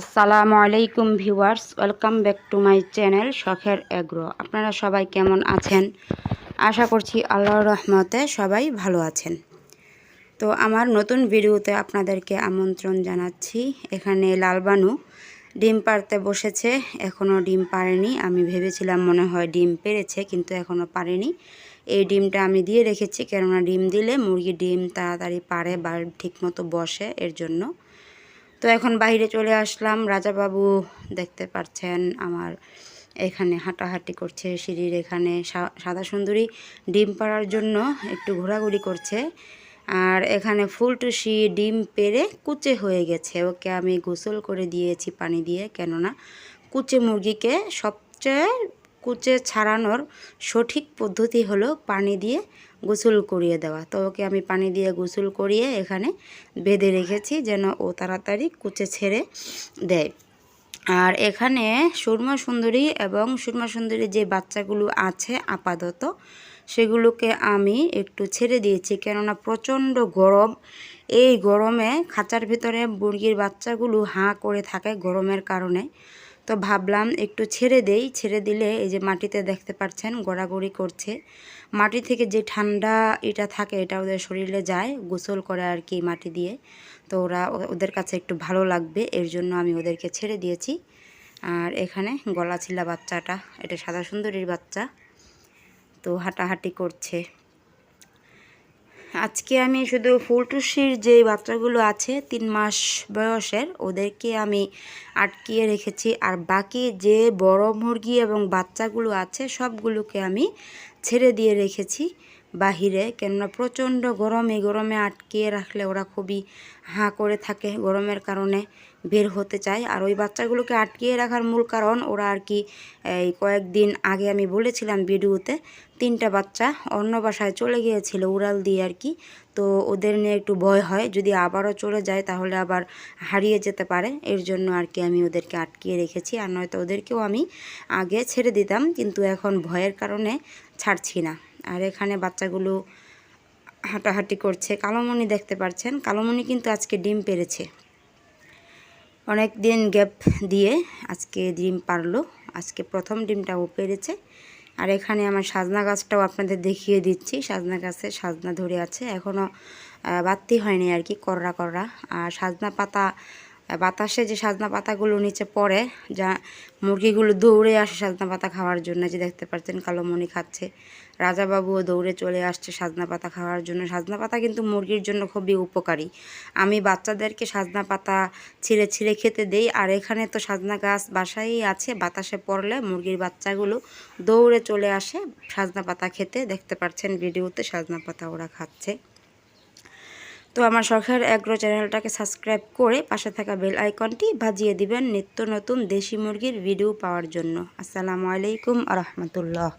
আসসালামু আলাইকুম viewers, welcome back to my channel শখের এগ্রো। আপনারা সবাই কেমন আছেন? আশা করছি আল্লাহর রহমতে সবাই ভালো আছেন। তো আমার নতুন ভিডিওতে আপনাদেরকে আমন্ত্রণ জানাচ্ছি। এখানে লালবানু ডিম পারতে বসেছে, এখনও ডিম পারেনি আমি ভেবেছিলাম মনে হয় ডিম পেরেছে কিন্তু এখনও পারেনি এই ডিমটা আমি দিয়ে রেখেছি, কেননা ডিম দিলে মুরগি ডিম তাড়াতাড়ি পারে বা ঠিকমতো বসে, এর জন্য তো এখন বাইরে চলে আসলাম। রাজাবাবু দেখতে পাচ্ছেন আমার এখানে হাঁটাহাঁটি করছে, সিঁড়ির এখানে সাদা সুন্দরী ডিম পাড়ার জন্য একটু ঘোরাঘুরি করছে। আর এখানে ফুল ফুলটুসি ডিম পেরে কুচে হয়ে গেছে। ওকে আমি গোসল করে দিয়েছি পানি দিয়ে, কেননা কুচে মুরগিকে সবচেয়ে কুচে ছাড়ানোর সঠিক পদ্ধতি হলো পানি দিয়ে গোসল করিয়ে দেওয়া। তো ওকে আমি পানি দিয়ে গোসল করিয়ে এখানে বেঁধে রেখেছি যেন ও তাড়াতাড়ি কুচে ছেড়ে দেয়। আর এখানে সুরমা সুন্দরী এবং সুরমা সুন্দরী যে বাচ্চাগুলো আছে আপাতত, সেগুলোকে আমি একটু ছেড়ে দিয়েছি। কেননা প্রচণ্ড গরম। এই গরমে খাঁচার ভিতরে মুরগির বাচ্চাগুলো হাঁ করে থাকে গরমের কারণে। তো ভাবলাম একটু ছেড়ে দেই। ছেড়ে দিলে এই যে মাটিতে দেখতে পাচ্ছেন গড়াগড়ি করছে। মাটি থেকে যে ঠান্ডা এটা থাকে এটা ওদের শরীরে যায় গোসল করে আর কি মাটি দিয়ে। তো ওরা ওদের কাছে একটু ভালো লাগবে, এর জন্য আমি ওদেরকে ছেড়ে দিয়েছি। আর এখানে গলা ছিলা বাচ্চাটা, এটা সাদা সুন্দরীর বাচ্চা। তো হাঁটাহাঁটি করছে। আজকে আমি শুধু ফুলটুসির যে বাচ্চাগুলো আছে, তিন মাস বয়সের, ওদেরকে আমি আটকিয়ে রেখেছি। আর বাকি যে বড় মুরগি এবং বাচ্চাগুলো আছে, সবগুলোকে আমি ছেড়ে দিয়ে রেখেছি। বাহিরে, কেননা প্রচণ্ড গরম এই গরমে আটকিয়ে রাখলে ওরা খুবই হাঁ করে থাকে গরমের কারণে বের হতে চায়। আর ওই বাচ্চাগুলোকে আটকিয়ে রাখার মূল কারণ ওরা আর কি, এই কয়েকদিন আগে আমি বলেছিলাম ভিডিওতে, তিনটা বাচ্চা অন্য বাসায় চলে গিয়েছিল উড়াল দিয়ে আর কি। তো ওদের নিয়ে একটু ভয় হয়, যদি আবারও চলে যায় তাহলে আবার হারিয়ে যেতে পারে। এর জন্য আর কি আমি ওদেরকে আটকিয়ে রেখেছি, আর নয়তো ওদেরকেও আমি আগে ছেড়ে দিতাম, কিন্তু এখন ভয়ের কারণে ছাড়ছি না। আর এখানে বাচ্চাগুলো হাঁটাহাঁটি করছে। কালোমণি দেখতে পাচ্ছেন কালোমণি কিন্তু আজকে ডিম পেরেছে। অনেক দিন গ্যাপ দিয়ে আজকে ডিম পারল। আজকে প্রথম ডিমটা ও পেরেছে। আর এখানে আমার সাজনা গাছটাও আপনাদের দেখিয়ে দিচ্ছি। সাজনা গাছে সাজনা ধরে আছে। এখনও বাত্তি হয়নি আর কি, কররা কররা। আর সাজনা পাতা বাতাসে যে সাজনা পাতাগুলো নিচে পড়ে, যা মুরগিগুলো দৌড়ে আসে সাজনা পাতা খাওয়ার জন্য যে দেখতে পাচ্ছেন কালোমণি খাচ্ছে। রাজাবাবুও দৌড়ে চলে আসছে সাজনা পাতা খাওয়ার জন্য। সাজনা পাতা কিন্তু মুরগির জন্য খুবই উপকারী। আমি বাচ্চাদেরকে সাজনা পাতা ছিঁড়ে ছিঁড়ে খেতে দেই, আর এখানে তো সাজনা গাছ বাসায়ই আছে, বাতাসে পড়লে মুরগির বাচ্চাগুলো দৌড়ে চলে আসে সাজনা পাতা খেতে। দেখতে পাচ্ছেন ভিডিওতে সাজনা পাতা ওরা খাচ্ছে। তো আমার শখের অ্যাগ্রো চ্যানেলটাকে সাবস্ক্রাইব করে পাশে থাকা বেল আইকনটি ভাজিয়ে দিবেন নিত্য নতুন দেশি মুরগির ভিডিও পাওয়ার জন্য। আসসালামু আলাইকুম আ রহমতুল্লাহ।